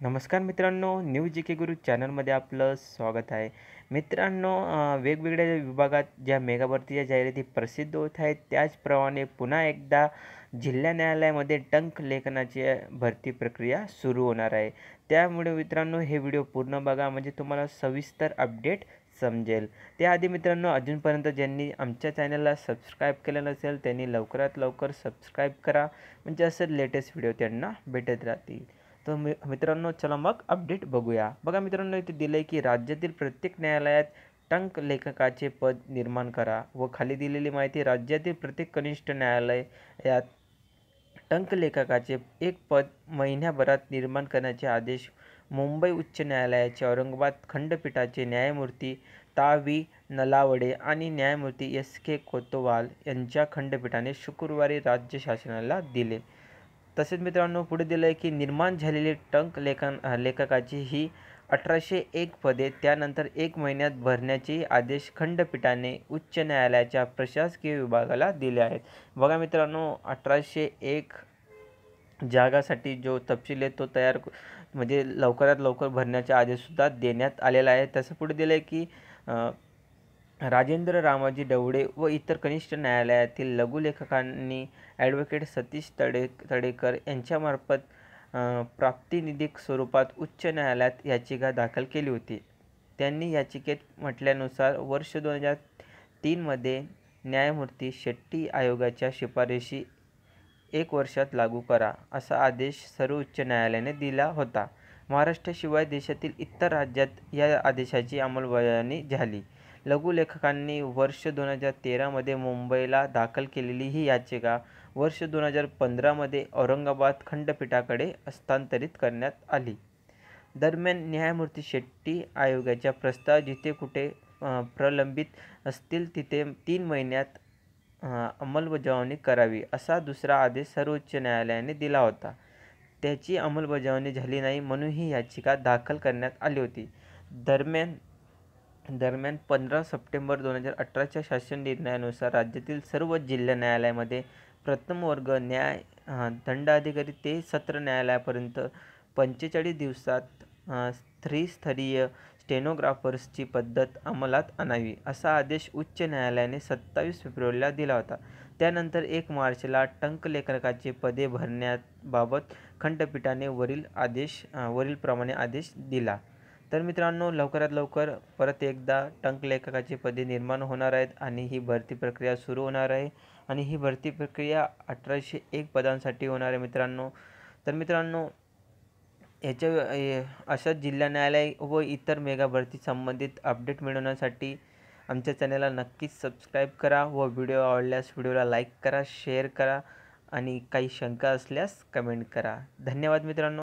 नमस्कार मित्रांनो न्यू जी के गुरु चॅनलमध्ये आपलं स्वागत आहे. मित्रांनो वेगवेगळ्या विभागात ज्या मेगाभरतीच्या जाहिराती प्रसिद्ध होत आहेत त्याचप्रमाणे पुन्हा एकदा जिल्हा न्यायालयामध्ये टंक लेखनाची भरती प्रक्रिया सुरू होणार आहे. त्यामुळे मित्रांनो हे व्हिडिओ पूर्ण बघा म्हणजे तुम्हाला सविस्तर अपडेट समजेल. त्याआधी मित्रांनो अजूनपर्यंत ज्यांनी आमच्या चॅनलला सबस्क्राईब केलं नसेल त्यांनी लवकरात लवकर सबस्क्राईब करा म्हणजे असं लेटेस्ट व्हिडिओ त्यांना भेटत राहतील. तर मि मित्रांनो चला मग अपडेट बघूया. बघा मित्रांनो इथे दिलं आहे की राज्यातील प्रत्येक न्यायालयात टंक लेखकाचे पद निर्माण करा व खाली दिलेली माहिती राज्यातील प्रत्येक कनिष्ठ न्यायालय यात टंक लेखकाचे एक पद महिन्याभरात निर्माण करण्याचे आदेश मुंबई उच्च न्यायालयाचे औरंगाबाद खंडपीठाचे न्यायमूर्ती ता व्ही नलावडे आणि न्यायमूर्ती एस के कोतवाल यांच्या खंडपीठाने शुक्रवारी राज्य शासनाला दिले. तसेच मित्रांनो पुढे दिलं आहे की निर्माण झालेली टंक लेखन लेखकाची ही अठराशे एक पदे त्यानंतर एक महिन्यात भरण्याचे आदेश खंडपीठाने उच्च न्यायालयाच्या प्रशासकीय विभागाला दिले आहेत. बघा मित्रांनो अठराशे एक जागासाठी जो तपशील आहे तो तयार म्हणजे लवकरात लवकर भरण्याचा आदेशसुद्धा देण्यात आलेला आहे. तसं पुढे दिलं आहे की राजेंद्र रामाजी डवळे व इतर कनिष्ठ न्यायालयातील लघुलेखकांनी ॲडव्होकेट सतीश तडे तडेकर यांच्यामार्फत प्राप्तिनिधिक स्वरूपात उच्च न्यायालयात याचिका दाखल केली होती. त्यांनी याचिकेत म्हटल्यानुसार वर्ष दोन हजार तीनमध्ये न्यायमूर्ती शेट्टी आयोगाच्या शिफारशी एक वर्षात लागू करा असा आदेश सर्वोच्च न्यायालयाने दिला होता. महाराष्ट्राशिवाय देशातील इतर राज्यात या आदेशाची अंमलबजावणी झाली. लघुलेखकांनी वर्ष दोन हजार तेरामध्ये मुंबईला दाखल केलेली ही याचिका वर्ष दोन हजार पंधरामध्ये औरंगाबाद खंडपीठाकडे हस्तांतरित करण्यात आली. दरम्यान न्यायमूर्ती शेट्टी आयोगाच्या प्रस्ताव जिथे कुठे प्रलंबित असतील तिथे तीन महिन्यात अंमलबजावणी करावी असा दुसरा आदेश सर्वोच्च न्यायालयाने दिला होता. त्याची अंमलबजावणी झाली नाही म्हणून ही याचिका दाखल करण्यात आली होती. दरम्यान दरम्यान पंधरा सप्टेंबर दोन हजार अठराच्या शासन निर्णयानुसार राज्यातील सर्व जिल्हा न्यायालयामध्ये प्रथम वर्ग न्याय दंडाधिकारी ते सत्र न्यायालयापर्यंत पंचेचाळीस दिवसात त्रिस्तरीय स्टेनोग्राफर्सची पद्धत अंमलात आणावी असा आदेश उच्च न्यायालयाने सत्तावीस फेब्रुवारीला दिला होता. त्यानंतर एक मार्चला टंकलेखकाची पदे भरण्याबाबत खंडपीठाने वरील आदेश वरीलप्रमाणे आदेश दिला. तर मित्रांनो लवकरात लवकर परत एकदा टंक लेखकाची पदे निर्माण होणार आहेत आणि ही भरती प्रक्रिया सुरू होणार आहे. आणि ही भरती प्रक्रिया अठराशे एक पदांसाठी होणार आहे मित्रांनो. तर मित्रांनो याच्या अशा जिल्हा न्यायालय व इतर मेगा भरती संबंधित अपडेट मिळवण्यासाठी आमच्या चॅनलला नक्कीच सबस्क्राईब करा व व्हिडिओ आवडल्यास व्हिडिओला लाईक करा शेअर करा आणि काही शंका असल्यास कमेंट करा. धन्यवाद मित्रांनो.